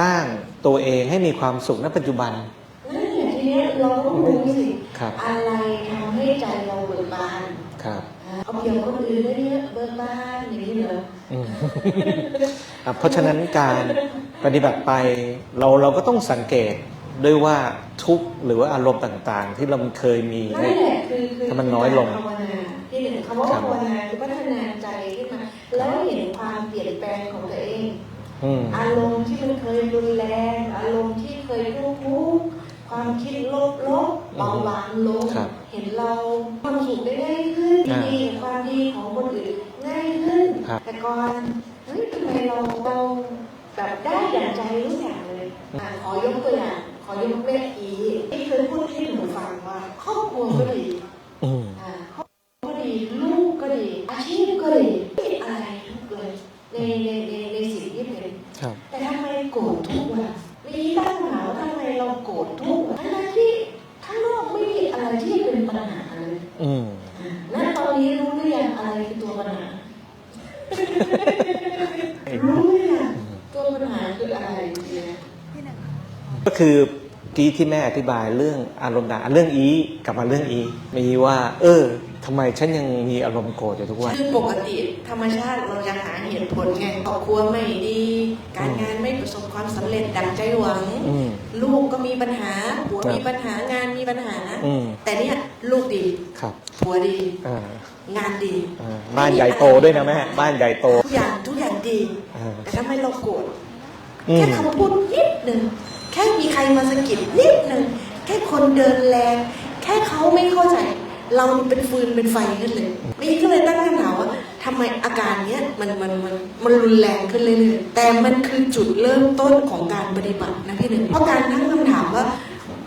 สร้างตัวเองให้มีความสุขณปัจจุบันนั่นแหละทีเนี้ยเราก็รู้สิครับอะไรทำให้ใจเราเบิกบานครับอ่าเอาเปรียบคนอื่นได้เนี่ยเบิกบานอย่างนี้เหรออืมอะเพราะฉะนั้นการปฏิบัติไปเราเราก็ต้องสังเกตด้วยว่าทุกข์หรือว่าอารมณ์ต่างๆ ที่เราเคยมีนั่นแหละคือคือถ้ามันน้อยลง ภาวนาที่หนึ่งคำว่าครับภาวนาคือพัฒนาใจขึ้นมาแล้วเห็นความเปลี่ยนแปลงของตัวเอง อืมอารมณ์ที่มันเคยรุนแรง อารมณ์ที่เคยทุกข์ทุกข์ความคิดลบลบเบาบางลงครับเห็นเราความสุขได้ง่ายขึ้นอ่าดีความดีของคนอื่นง่ายขึ้นครับแต่ก่อนเฮ้ยทำไมเราเราแบบได้อย่างใจทุกอย่างเลยอะขอยกตัวอย่างขอยกแม่อีที่เคยพูดให้หนูฟังว่าครอบครัวก็ดี อืม อ่าครอบครัวก็ดีลูกก็ดี อาชีพก็ดีไม่มีอะไรทุกข์เลยในในในในสิ่งที่เป็น ครับ แต่ทำไมโกรธทุกวันมีตั้งหนาว่าทำไมเราโกรธทุกวันทั้งๆที่ข้างนอกไม่มีอะไรที่เป็นปัญหาเลย อื มณตอนนี้รู้หรือยังอะไรคือตัวปัญหา รู้หรือยังตัวปัญหาคืออะไรเนี่ย ก็คือ กี้ที่แม่อธิบายเรื่องอารมณ์ต่างเรื่องอีกลับมาเรื่องอีมีว่า เออทำไมฉันยังมีอารมณ์โกรธอยู่ทุกวัน คือปกติธรรมชาติเราจะหาเหตุผลไงครอบครัวไม่ดี การงานไม่ประสบความสำเร็จดังใจหวังอืมลูกก็มีปัญหาผัวครับมีปัญหางานมีปัญหาอืมแต่เนี่ยลูกดีครับผัวดีอ่างานดีอ่าบ้านใหญ่โตด้วยนะแม่บ้านใหญ่โตทุกอย่างทุกอย่างดีอ่าแต่ทำไมเราโกรธอืมแค่คำพูดนิดหนึ่ง แค่มีใครมาสะกิดนิดหนึ่งแค่คนเดินแรง แค่เขาไม่เข้าใจ เราเป็นฟืนเป็นไฟขึ้นเลยนี่ก็เลยตั้งคำถามว่าทำไมอาการเนี้ยมันมันมันมันรุนแรงขึ้นเรื่อยๆแต่มันคือจุดเริ่มต้นของการปฏิบัตินะพี่หนึ่งเพราะการตั้งคำถามว่า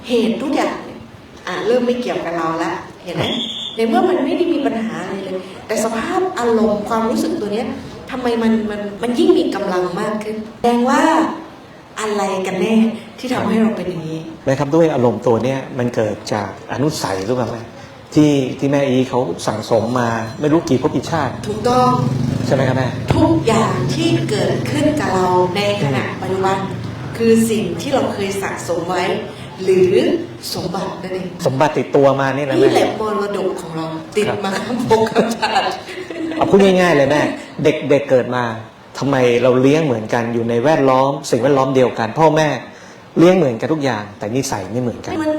เหตุทุกอย่างเนี่ยอะเริ่มไม่เกี่ยวกับเราละเห็นไหมในเมื่อมันไม่ได้มีปัญหาอะไรเลย แต่สภาพอารมณ์ความรู้สึกตัวเนี้ยทำไมมันมันมันยิ่งมีกำลังมากขึ้นแสดงว่าอะไรกันแน่ ที่ทำให้เราเป็นอย่างนี้แม่ครับด้วยอารมณ์ตัวเนี้ยมันเกิดจากอนุสัยหรือเปล่าแม่ที่ที่แม่อีเขาสั่งสมมาไม่รู้กี่ภพกี่ชาติ ถูกต้องใช่ไหมครับแม่ทุกอย่างที่เกิดขึ้นกับเราในขณะปัจจุบัน คือสิ่งที่เราเคยสะสมไว้ หรือสมบัตินั่นเองสมบัติติดตัวมานี่นะนี่แม่แหละมรดกของเราติดครับมาข้ามภพข้ามชาติเอาพูดง่าย ๆ เลยแม่เด็กเด็กเกิดมาทำไมเราเลี้ยงเหมือนกันอยู่ในแวดล้อม สิ่งแวดล้อมเดียวกัน พ่อแม่ เลี้ยงเหมือนกันทุกอย่างแต่นิสัยไม่เหมือนกัน มัน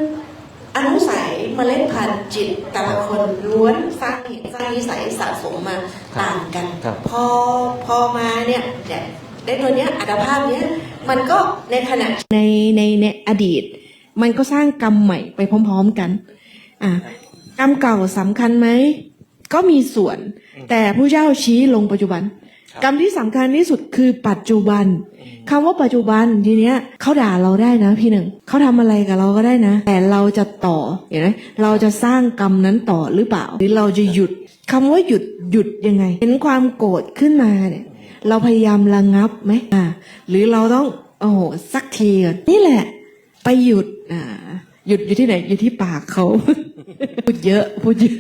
อนุสัยเมล็ดพันธุ์จิตแต่ละคนล้วนสร้างเหตุสร้างนิสัยสะสมมาครับต่างกัน ครับพอพอมาเนี่ยเนี่ยได้ตัวเนี้ยอัตภาพเนี้ยมันก็ในขณะในในในอดีต มันก็สร้างกรรมใหม่ไปพร้อมๆกัน อะกรรมเก่าสำคัญไหมก็มีส่วน แต่ผู้เจ้าชี้ลงปัจจุบันครับ กรรมที่สำคัญที่สุดคือปัจจุบันคำว่าปัจจุบันทีเนี้ยเขาด่าเราได้นะพี่หนึ่งเขาทำอะไรกับเราก็ได้นะ แต่เราจะต่อเห็นไหมเราจะสร้างกรรมนั้นต่อหรือเปล่า หรือเราจะหยุดคำว่าหยุดหยุดยังไง เห็นความโกรธขึ้นมาเนี่ยเราพยายามระงับไหมอ่าหรือเราต้องโอ้โหสักทีก่อนนี่แหละ ไปหยุดอ่า หยุดอยู่ที่ไหนอยู่ที่ปากเขา พูดเยอะพูดเยอะ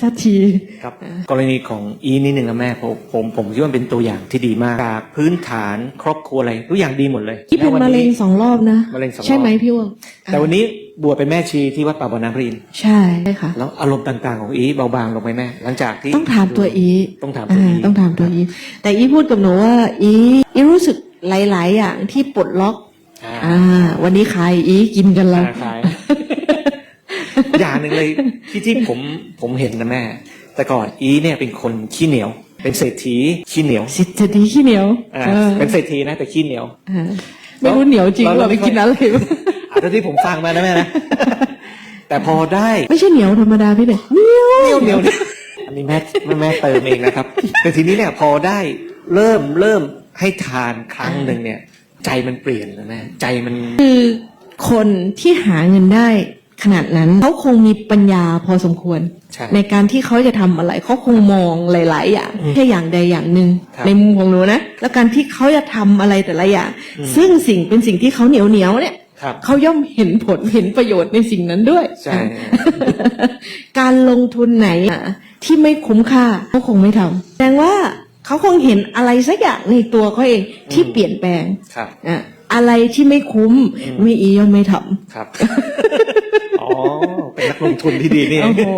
สักทีครับกรณีของอีนิดหนึ่งนะแม่ผมผมผมคิดว่าเป็นตัวอย่างที่ดีมากจากพื้นฐานครอบครัวอะไรทุกอย่างดีหมดเลยที่เป็นแล้ววัมะเร็งสองรอบนะมะเร็งสองรอบใช่ไหมพี่วงแต่วันนี้บวชเป็นแม่ชีที่วัดป่าบรรณพรินทร์ใช่ใช่ค่ะแล้วอารมณ์ต่างๆของอีเบาบางลงไหมแม่หลังจากที่ต้องถามตัวอีต้องถามตัวอีาต้องถามตัวอี แต่อีพูดกับหนูว่าอีอีรู้สึกหลาย ๆ อย่างที่ปลดล็อก อ่าอ่า วันนี้ใครอีกินกันแล้วคล้ายๆ อย่างหนึ่งเลยที่ที่ผมผมเห็นนะแม่ แต่ก่อนอีเนี่ยเป็นคนขี้เหนียว เป็นเศรษฐีขี้เหนียวสิทธิ์ดีขี้เหนียวอ่าเออเป็นเศรษฐีนะแต่ขี้เหนียวอ่าไม่รู้เหนียวจริงหรือเปล่าไปกินอะไรมาอาจจะที่ผมฟังมานะแม่นะ แต่พอได้ไม่ใช่เหนียวธรรมดาพี่เด็กเหนียวเหนียวเหนียวเนี่ยอันนี้แม่แม่แม่เติมเองนะครับ แต่ทีนี้เนี่ยพอได้เริ่มเริ่มให้ทานครั้งหนึ่งเนี่ย ใจมันเปลี่ยนนะแม่ใจมัน คือคนที่หาเงินได้ขนาดนั้นเขาคงมีปัญญาพอสมควรใช่ในการที่เขาจะทำอะไรเขาคงมองหลาย ๆ อย่างอืมแค่อย่างใดอย่างหนึ่งครับในมุมของหนูนะแล้วการที่เขาจะทำอะไรแต่ละอย่างอืมซึ่งสิ่งเป็นสิ่งที่เขาเหนียวเหนียวๆเนี่ยครับเขาย่อมเห็นผลเห็นประโยชน์ในสิ่งนั้นด้วยใช่การลงทุนไหนอะที่ไม่คุ้มค่าเขาคงไม่ทำแสดงว่า เขาคงเห็นอะไรสักอย่างในตัวเขาเองที่เปลี่ยนแปลงครับอะอะไรที่ไม่คุ้มอืมวีอีย่อมไม่ทำครับอ๋อเป็นนักลงทุนที่ดีนี่เอโอ้งโห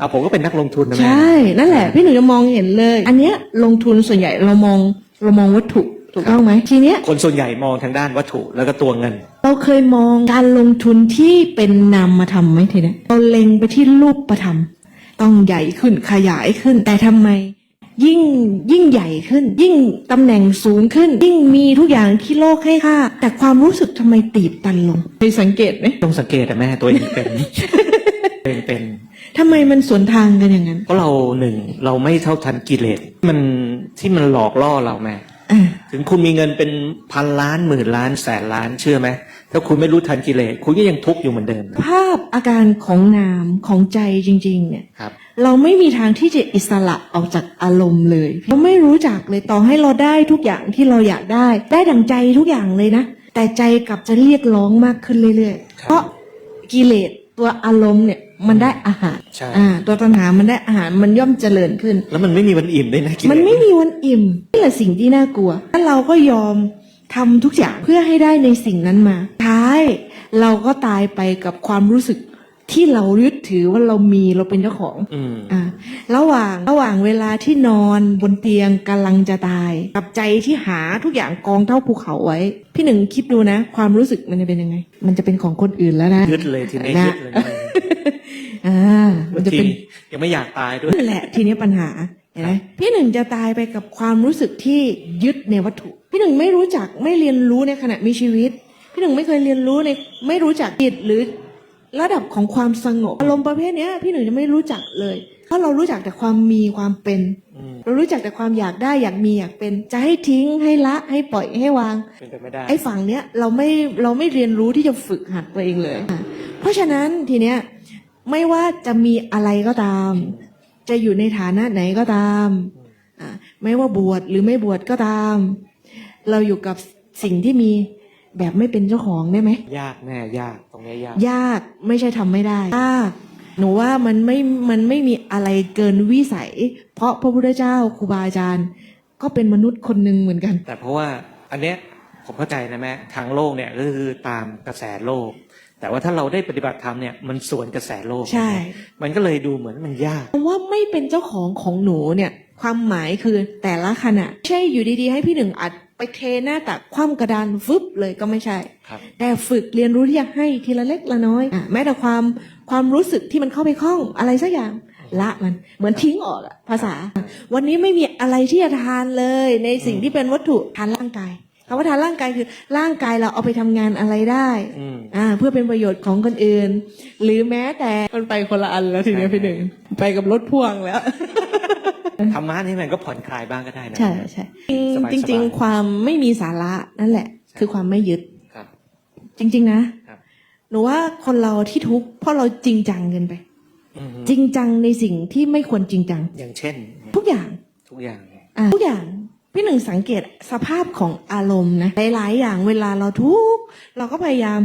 อะผมก็เป็นนักลงทุนนะแม่ใช่นั่นแหละ พี่หนูจะมองเห็นเลย อันเนี้ยลงทุนส่วนใหญ่เรามองเรามองวัตถุถูกต้องไหมทีเนี้ยคนส่วนใหญ่มองทางด้านวัตถุแล้วก็ตัวเงิน เราเคยมองการลงทุนที่เป็นนามธรรมไหมทีเนี้ยเราเล็งไปที่รูปธรรม ต้องใหญ่ขึ้นขยายขึ้นแต่ทำไม ยิ่งยิ่งใหญ่ขึ้น ยิ่งตำแหน่งสูงขึ้น ยิ่งมีทุกอย่างที่โลกให้ค่า แต่ความรู้สึกทำไมตีบตันลงเคยสังเกตไหมต้องสังเกตแต่แม่ตัวเองเป็นตัวเองเป็นทำไมมันสวนทางกันอย่างนั้นเพราะเราหนึ่งเราไม่เท่าทันกิเลสมันที่มันหลอกล่อเราแม่อ่าถึงคุณมีเงินเป็นพันล้านหมื่นล้านแสนล้านเชื่อไหมถ้าคุณไม่รู้ทันกิเลสคุณก็ยังทุกข์อยู่เหมือนเดิมภาพอาการของนามของใจจริง ๆ เนี่ย ครับ เราไม่มีทางที่จะอิสระออกจากอารมณ์เลยเราไม่รู้จักเลยต่อให้เราได้ทุกอย่างที่เราอยากได้ ได้ดังใจทุกอย่างเลยนะ แต่ใจกลับจะเรียกร้องมากขึ้นเรื่อยๆครับเพราะกิเลสตัวอารมณ์เนี่ยมันได้อาหารใช่อ่า ตัวตัณหามันได้อาหารมันย่อมเจริญขึ้น แล้วมันไม่มีวันอิ่มด้วยนะกิเลสมันไม่มีวันอิ่มนี่แหละสิ่งที่น่ากลัวถ้าเราก็ยอมทำทุกอย่างเพื่อให้ได้ในสิ่งนั้นมาท้ายเราก็ตายไปกับความรู้สึก ที่เรายึดถือว่าเรามีเราเป็นเจ้าของอืม อ่าระหว่างระหว่างเวลาที่นอนบนเตียงกำลังจะตาย กับใจที่หาทุกอย่างกองเท่าภูเขาไว้ พี่หนึ่งคิดดูนะ ความรู้สึกมันจะเป็นยังไง มันจะเป็นของคนอื่นแล้วนะยึดเลยทีนี้นะยึดเลยนะอ่ามันจะทีเป็น ยังไม่อยากตายด้วย นั่นแหละทีนี้ปัญหาเห็นไหมพี่หนึ่งจะตายไปกับความรู้สึกที่ยึดในวัตถุ พี่หนึ่งไม่รู้จักไม่เรียนรู้ในขณะมีชีวิต พี่หนึ่งไม่เคยเรียนรู้ในไม่รู้จักจิตหรือ ระดับของความสงบอารมณ์ประเภทเนี้ย พี่หนึ่งจะไม่รู้จักเลย เพราะเรารู้จักแต่ความมีความเป็นอืมเรารู้จักแต่ความอยากได้อยากมีอยากเป็น จะให้ทิ้งให้ละให้ปล่อยให้วาง เป็นไปไม่ได้ไอ้ฝั่งเนี้ยเราไม่เราไม่เรียนรู้ที่จะฝึกหัดตัวเองเลยอะเพราะฉะนั้นทีเนี้ยไม่ว่าจะมีอะไรก็ตาม จะอยู่ในฐานะไหนก็ตามอะไม่ว่าบวชหรือไม่บวชก็ตาม เราอยู่กับสิ่งที่มี แบบไม่เป็นเจ้าของได้ไหม ยากแน่ยากตรงนี้ยาก ยากไม่ใช่ทำไม่ได้ยากหนูว่ามันไม่มันไม่มีอะไรเกินวิสัย เพราะพระพุทธเจ้าครูบาอาจารย์ ก็เป็นมนุษย์คนหนึ่งเหมือนกัน แต่เพราะว่าอันเนี้ยผมเข้าใจนะแม่ทางโลกเนี่ยก็คือตามกระแสโลก แต่ว่าถ้าเราได้ปฏิบัติธรรมเนี่ยมันสวนกระแสโลกใช่ มันก็เลยดูเหมือนมันยาก คำว่าไม่เป็นเจ้าของของหนูเนี่ย ความหมายคือแต่ละขณะไม่ใช่อยู่ดีๆ ให้พี่หนึ่งอัด ไปเทหน้าตักคว่ำกระดานฟึบเลยก็ไม่ใช่ ครับ แต่ฝึกเรียนรู้ที่จะให้ทีละเล็กละน้อยอะแม้แต่ความความรู้สึกที่มันเข้าไปคล้องอะไรสักอย่าง ละมันเหมือนทิ้งออกอะภาษา วันนี้ไม่มีอะไรที่จะทานเลย ในสิ่งที่เป็นวัตถุทานร่างกายคำว่าทานร่างกายคือร่างกายเราเอาไปทำงานอะไรได้อืม อ่าเพื่อเป็นประโยชน์ของคนอื่น หรือแม้แต่มันไปคนละอันแล้วทีเนี้ยพี่หนึ่งไปกับรถพ่วงแล้ว ธรรมะนี่มันก็ผ่อนคลายบ้างก็ได้นะ ใช่ใช่สบายๆจริง ๆ ความไม่มีสาระนั่นแหละ คือความไม่ยึดครับ จริง ๆ นะครับหนูว่าคนเราที่ทุกข์เพราะเราจริงจังเกินไปอืมจริงจังในสิ่งที่ไม่ควรจริงจัง อย่างเช่น ทุกอย่าง ทุกอย่างอะทุกอย่าง พี่หนึ่งสังเกตสภาพของอารมณ์นะหลาย ๆ อย่างเวลาเราทุกข์เราก็พยายาม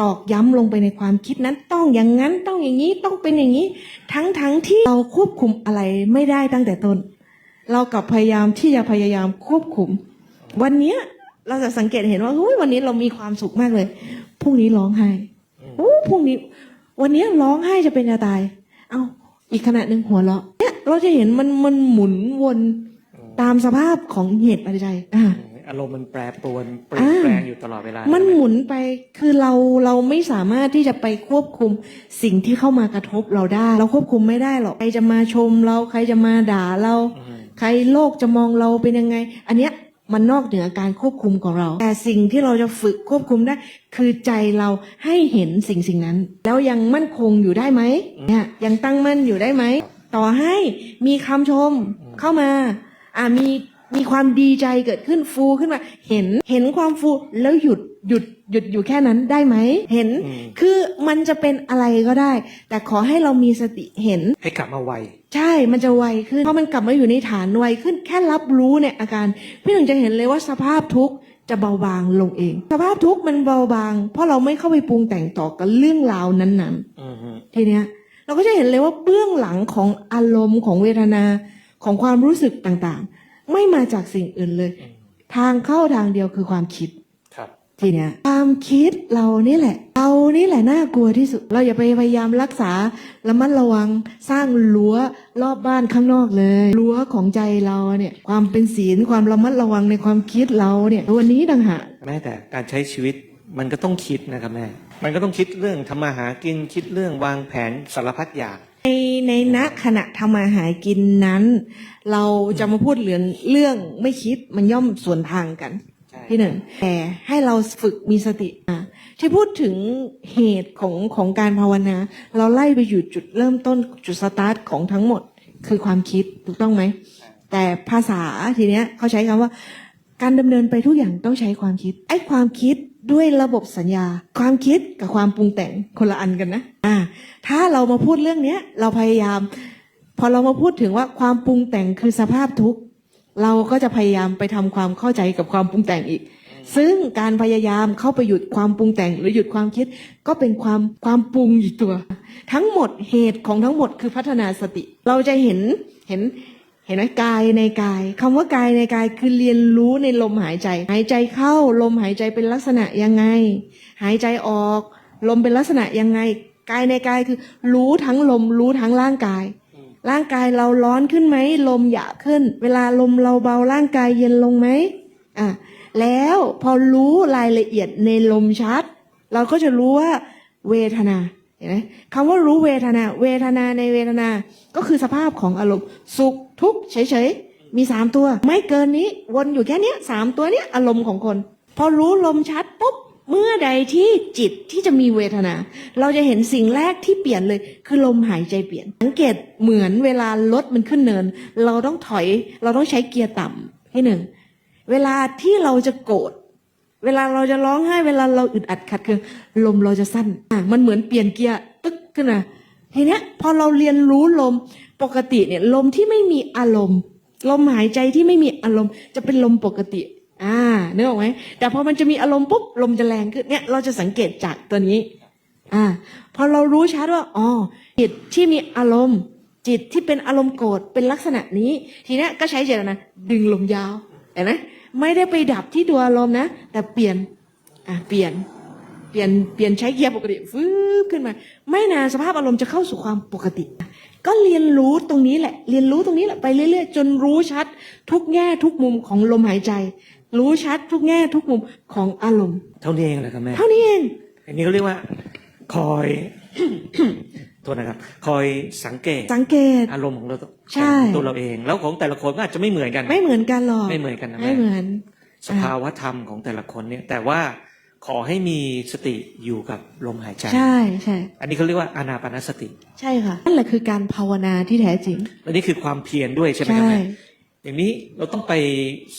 ตอกย้ำลงไปในความคิดนั้นต้องอย่างนั้นต้องอย่างนี้ต้องเป็นอย่างนี้ ทั้งทั้งที่เราควบคุมอะไรไม่ได้ตั้งแต่ต้น เรากลับพยายามที่จะพยายามควบคุม วันนี้เราจะสังเกตเห็นว่าเฮ้ยวันนี้เรามีความสุขมากเลยพรุ่งนี้ร้องไห้โอ้พรุ่งนี้ วันนี้ร้องไห้จะเป็นจะตาย เอาอีกขณะหนึ่งหัวเราะเนี่ยเราจะเห็นมันมันหมุนวน ตามสภาพของเหตุปัจจัยอ่า อารมณ์มันแปรปรวนเปลี่ยนแปลงอยู่ตลอดเวลา มัมันหมุนไปคือเราเราไม่สามารถที่จะไปควบคุมสิ่งที่เข้ามากระทบเราได้ เราควบคุมไม่ได้หรอก ใครจะมาชมเราใครจะมาด่าเราใครโลกจะมองเราเป็นยังไง อันเนี้ยมันนอกเหนือการควบคุมของเรา แต่สิ่งที่เราจะฝึกควบคุมได้ คือใจเราให้เห็นสิ่งสิ่งนั้น แล้วยังมั่นคงอยู่ได้ไหมเนี่ยยังตั้งมั่นอยู่ได้ไหม ต่อให้มีคำชมเข้ามา อ่ามีมีความดีใจเกิดขึ้นฟูขึ้นมา เห็นเห็นความฟูแล้วหยุดหยุดหยุดอยู่แค่นั้นได้ไหมเห็นอืมคือมันจะเป็นอะไรก็ได้ แต่ขอให้เรามีสติเห็นให้กลับมาไวใช่มันจะไวขึ้นเพราะมันกลับมาอยู่ในฐานไวขึ้นแค่รับรู้เนี่ยอาการพี่หนึ่งจะเห็นเลยว่าสภาพทุกข์จะเบาบางลงเอง สภาพทุกข์มันเบาบาง เพราะเราไม่เข้าไปปรุงแต่งต่อกับเรื่องราวนั้นอืมฮึๆทีเนี้ย เราก็จะเห็นเลยว่าเบื้องหลังของอารมณ์ของเวทนา ของความรู้สึกต่างๆ ไม่มาจากสิ่งอื่นเลย ทางเข้าทางเดียวคือความคิดครับททีเนี้ยความคิดเรานี่แหละ เรานี่แหละน่ากลัวที่สุด เราอย่าไปพยายามรักษาระมัดระวังสร้างรั้วรอบบ้านข้างนอกเลยรั้วของใจเราเนี่ยความเป็นศีลความระมัดระวังในความคิดเราเนี่ยตัวนี้ต่างหากแม้แต่การใช้ชีวิตมันก็ต้องคิดนะครับแม่ มันก็ต้องคิดเรื่องทำมาหากินคิดเรื่องวางแผนสารพัดอย่าง ในในณขณะทำมาหากินนั้น เราจะมาพูดเรื่องเรื่องไม่คิดมันย่อมสวนทางกันใช่พี่หนึ่งแต่ให้เราฝึกมีสติอะที่พูดถึงเหตุของของการภาวนา เราไล่ไปอยู่จุดเริ่มต้นจุดสตาร์ทของทั้งหมดคือความคิดถูกต้องไหม แต่ภาษาทีเนี้ยเขาใช้คำว่า การดำเนินไปทุกอย่างต้องใช้ความคิดไอ้ความคิด ด้วยระบบสัญญา ความคิดกับความปรุงแต่งคนละอันกันนะอ่าถ้าเรามาพูดเรื่องเนี้ยเราพยายาม พอเรามาพูดถึงว่าความปรุงแต่งคือสภาพทุกข์เราก็จะพยายามไปทำความเข้าใจกับความปรุงแต่งอีก ซึ่งการพยายามเข้าไปหยุดความปรุงแต่ง หรือหยุดความคิด ก็เป็นความความปรุงอีกตัว ทั้งหมดเหตุของทั้งหมดคือพัฒนาสติ เราจะเห็นเห็น เห็นไหมกายในกายคำว่ากายในกายคือเรียนรู้ในลมหายใจ หายใจเข้าลมหายใจเป็นลักษณะยังไง หายใจออก ลมเป็นลักษณะยังไง กายในกายคือ รู้ทั้งลมรู้ทั้งร่างกาย ร่างกายเราร้อนขึ้นไหมลมหยาขึ้น เวลาลมเราเบาร่างกายเย็นลงไหมอะแล้วพอรู้รายละเอียดในลมชัด เราก็จะรู้ว่า เวทนาเห็นไหมคำว่ารู้เวทนา เวทนาในเวทนา ก็คือสภาพของอารมณ์สุขทุกข์เฉยๆ มีสามตัว ไม่เกินนี้วนอยู่แค่นี้สามตัวเนี้ยอารมณ์ของคน พอรู้ลมชัดปุ๊บเมื่อใดที่จิตที่จะมีเวทนา เราจะเห็นสิ่งแรกที่เปลี่ยนเลย คือลมหายใจเปลี่ยน สังเกตเหมือนเวลารถมันขึ้นเนิน เราต้องถอย เราต้องใช้เกียร์ต่ำให้หนึ่งเวลาที่เราจะโกรธ เวลาเราจะร้องไห้เวลาเราอึดอัดขัดเคือลมเราจะสั้นอะมันเหมือนเปลี่ยนเกียร์ตึ๊กขึ้นมาทีเนี้ยพอเราเรียนรู้ลมปกติเนี่ยลมที่ไม่มีอารมณ์ ลมหายใจที่ไม่มีอารมณ์ จะเป็นลมปกติ อ่าเนึกออกไหมแต่พอมันจะมีอารมณ์ปุ๊บลมจะแรงขึ้นเนี่ยเราจะสังเกตจากตัวนี้ อ่า พอเรารู้ชัดว่าอ๋อจิตที่มีอารมณ์ จิตที่เป็นอารมณ์โกรธเป็นลักษณะนี้ ทีเนี้ยก็ใช้เจตนาดึงลมยาวเห็นไหม ไม่ได้ไปดับที่ตัวอารมณ์นะ แต่เปลี่ยนอะเปลี่ยนเปลี่ยนเปลี่ยนใช้เกียร์ปกติฟื้นขึ้นมา ไม่นานสภาพอารมณ์จะเข้าสู่ความปกติ ก็เรียนรู้ตรงนี้แหละ เรียนรู้ตรงนี้แหละไปเรื่อยๆ จนรู้ชัด ทุกแง่ทุกมุมของลมหายใจ รู้ชัดทุกแง่ทุกมุมของอารมณ์ เท่านี้เองนะครับแม่ เท่านี้เอง อันนี้เขาเรียกว่า คอย โทษนะครับ คอยสังเกตสังเกต อารมณ์ของเราใช่ ของตัวเราเอง แล้วของแต่ละคนก็อาจจะไม่เหมือนกันไม่เหมือนกันหรอกไม่เหมือนกันนะแม่ไม่เหมือน สภาวะธรรมของแต่ละคนเนี่ย แต่ว่าขอให้มีสติอยู่กับลมหายใจ ใช่ใช่ อันนี้เขาเรียกว่าอานาปานสติใช่ค่ะ นั่นแหละคือการภาวนาที่แท้จริง และนี่คือความเพียรด้วยใช่ไหมครับใช่แม่อย่างนี้เราต้องไป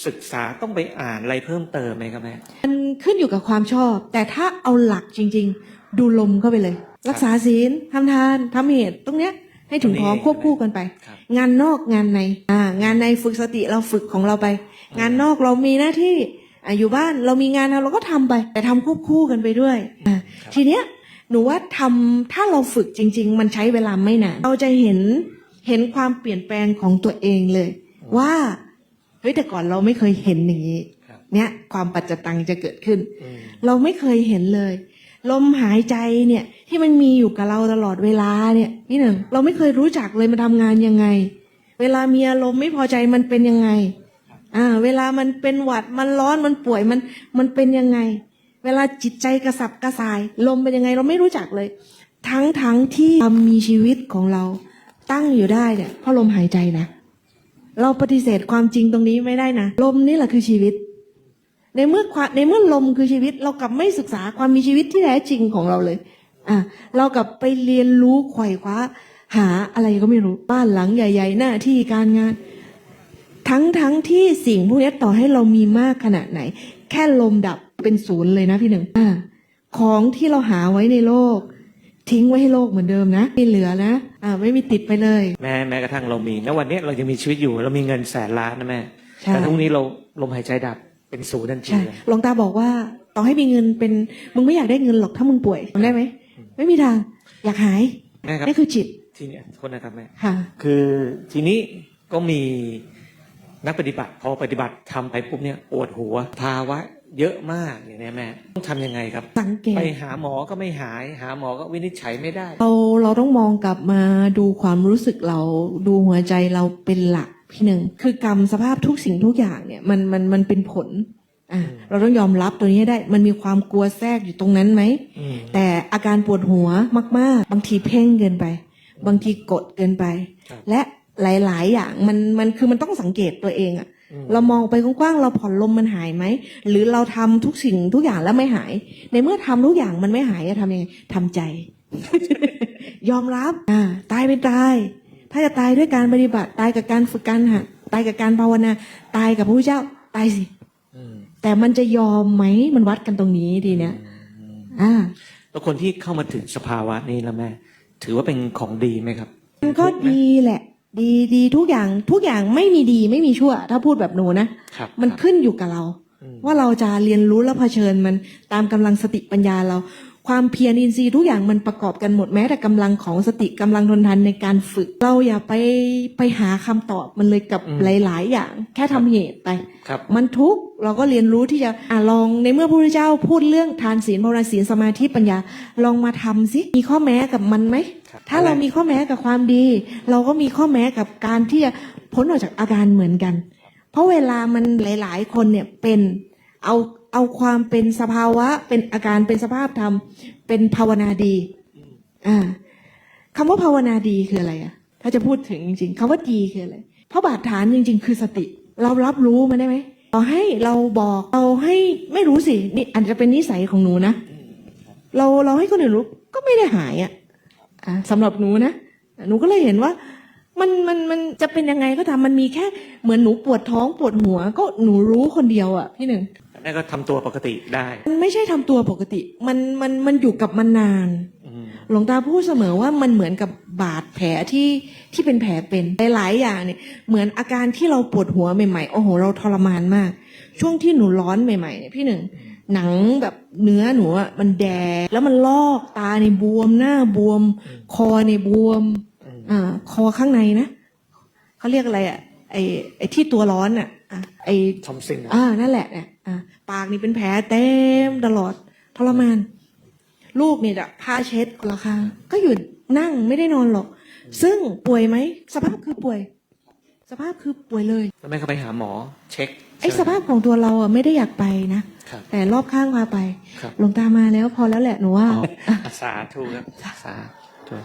ศึกษาต้องไปอ่านอะไรเพิ่มเติมไหมครับแม่ มันขึ้นอยู่กับความชอบ แต่ถ้าเอาหลักจริง ๆ ดูลมเข้าไปเลย รักษาศีลทำทานทำเหตุตรงเนี้ยให้ถึงพร้อมควบคู่กันไปครับงานนอกงานในอ่างานในฝึกสติเราฝึกของเราไป งานนอกเรามีหน้าที่อะอยู่บ้านเรามีงานเราก็ทำไป แต่ทำควบคู่กันไปด้วยอะทีเนี้ยหนูว่าทำถ้าเราฝึกจริง ๆ มันใช้เวลาไม่นานเราจะเห็นเห็นความเปลี่ยนแปลงของตัวเองเลย ว่าเฮ้ยแต่ก่อนเราไม่เคยเห็นอย่างนี้ครับเนี่ยความปัจจตังจะเกิดขึ้นอืมเราไม่เคยเห็นเลย ลมหายใจเนี่ยที่มันมีอยู่กับเราตลอดเวลาเนี่ยพี่หนึ่งเราไม่เคยรู้จักเลยมันทำงานยังไง เวลามีอารมณ์ไม่พอใจมันเป็นยังไง อ่า เวลามันเป็นหวัดมันร้อนมันป่วยมันมันเป็นยังไง เวลาจิตใจกระสับกระส่าย ลมเป็นยังไงเราไม่รู้จักเลย ทั้งทั้งที่ความมีชีวิตของเราตั้งอยู่ได้เนี่ยเพราะลมหายใจนะเราปฏิเสธความจริงตรงนี้ไม่ได้นะลมนี่แหละคือชีวิต ในเมื่อความในเมื่อลมคือชีวิต เรากลับไม่ศึกษาความมีชีวิตที่แท้จริงของเราเลย อะเรากลับไปเรียนรู้ไขว่คว้า หาอะไรก็ไม่รู้บ้านหลังใหญ่ ๆ หน้าที่การงาน ทั้งทั้งที่สิ่งพวกนี้ต่อให้เรามีมากขนาดไหน แค่ลมดับเป็นศูนย์เลยนะพี่หนึ่งอ่าของที่เราหาไว้ในโลก ทิ้งไว้ให้โลกเหมือนเดิมนะไม่เหลือนะอ่าไม่มีติดไปเลย แม้แม้กระทั่งเรามีณวันนี้เรายังมีชีวิตอยู่ เรามีเงินแสนล้านนะแม่ใช่แต่พรุ่งนี้เราลมหายใจดับ เป็นศูนย์ทันทีใช่เลยหลวงตาบอกว่า ต่อให้มีเงินเป็นมึงไม่อยากได้เงินหรอกถ้ามึงป่วยทำได้ไหมไม่มีทางอยากหายแม่ครับนี่คือจิตทีเนี้ยโทษนะครับแม่ค่ะ คือทีนี้ก็มีนักปฏิบัติพอปฏิบัติทำไปปุ๊บเนี่ยปวดหัวภาวะเยอะมากอย่างเนี้ยแม่ต้องทำยังไงครับ สังเกตไปหาหมอก็ไม่หาย หาหมอก็วินิจฉัยไม่ได้ เราเราต้องมองกลับมาดูความรู้สึกเราดูหัวใจเราเป็นหลักพี่ หนึ่งคือกรรมสภาพทุกสิ่งทุกอย่างเนี่ยมันมันมันเป็นผลอะอืมเราต้องยอมรับตัวนี้ให้ได้ มันมีความกลัวแทรกอยู่ตรงนั้นไหมอืมแต่อาการปวดหัวมาก ๆ บางทีเพ่งเกินไป บางทีกดเกินไปครับและหลาย ๆ อย่างมันมันคือมันต้องสังเกตตัวเองอะอืมเรามองไปกว้างๆเราผ่อนลมมันหายไหม หรือเราทำทุกสิ่งทุกอย่างแล้วไม่หาย ในเมื่อทำทุกอย่างมันไม่หายจะทำยังไงทำใจ ยอมรับอ่าตายเป็นตาย ถ้าจะตายด้วยการปฏิบัติ ตายกับการฝึกการหัดตายกับการภาวนา ตายกับพระพุทธเจ้า ตายสิอืมแต่มันจะยอมไหมมันวัดกันตรงนี้ดีเนี้ยอ่าแล้วคนที่เข้ามาถึงสภาวะนี้แล้วแม่ ถือว่าเป็นของดีไหมครับ มันก็ดีแหละ ดีดีทุกอย่างทุกอย่างไม่มีดีไม่มีชั่ว ถ้าพูดแบบหนูนะครับมันครับขึ้นอยู่กับเราอืมว่าเราจะเรียนรู้และเผชิญมันตามกำลังสติปัญญาเรา ความเพียรอินทรีย์ทุกอย่างมันประกอบกันหมดแม้แต่กำลังของสติกำลังทนทันในการฝึก เราอย่าไปไปหาคำตอบมันเลยกับหลาย ๆ อย่าง แค่ทำเหตุไปครับมันทุกข์เราก็เรียนรู้ที่จะอะลองในเมื่อพระพุทธเจ้าพูดเรื่องทานศีลภาวนาศีลสมาธิปัญญาลองมาทำสิมีข้อแม้กับมันไหมครับถ้าเรามีข้อแม้กับความดี เราก็มีข้อแม้กับการที่จะพ้นออกจากอาการเหมือนกัน เพราะเวลามันหลาย ๆ คนเนี่ยเป็นเอา เอาความเป็นสภาวะ เป็นอาการเป็นสภาพธรรม เป็นภาวนาดี อ่าคำว่าภาวนาดีคืออะไรอะถ้าจะพูดถึงจริงๆคำว่าดีคืออะไรเพราะบาดฐานจริง ๆ คือสติ เรารับรู้มันได้ไหมเราให้เราบอกเราให้ไม่รู้สินี่อาจจะเป็นนิสัยของหนูนะเราเราให้คนอื่นรู้ก็ไม่ได้หายอะอะสำหรับหนูนะหนูก็เลยเห็นว่า มันมันมันจะเป็นยังไงก็ทำมันมีแค่เหมือนหนูปวดท้องปวดหัว ก็หนูรู้คนเดียวอะพี่หนึ่งแม่ก็ทำตัวปกติได้ มันไม่ใช่ทำตัวปกติ มันมันมันอยู่กับมันนาน อืม หลวงตาพูดเสมอว่ามันเหมือนกับบาดแผลที่ที่เป็นแผลเป็นหลายๆอย่างเนี่ยเหมือนอาการที่เราปวดหัวใหม่ๆโอ้โหเราทรมานมาก ช่วงที่หนูร้อนใหม่ๆเนี่ยพี่หนึ่งหนังแบบเนื้อหนูอะมันแดงแล้วมันลอกตาในบวมหน้าบวม คอในบวม อ่าคอข้างในนะเขาเรียกอะไรอะไอไอที่ตัวร้อนอะอะไอทอมซินอ่านั่นแหละเนี่ยอ่าปากนี่เป็นแผลเต็มตลอดทรมาน ลูกเนี่ยจะผ้าเช็ดคนละข้างก็หยุดนั่งไม่ได้นอนหรอก ซึ่งป่วยไหมสภาพคือป่วย สภาพคือป่วยเลยแล้วแม่ก็ไปหาหมอเช็คไอ้สภาพของตัวเราอะไม่ได้อยากไปนะครับแต่รอบข้างพาไปครับหลวงตามาแล้วพอแล้วแหละหนูว่าอ๋อสาธุครับสาธุ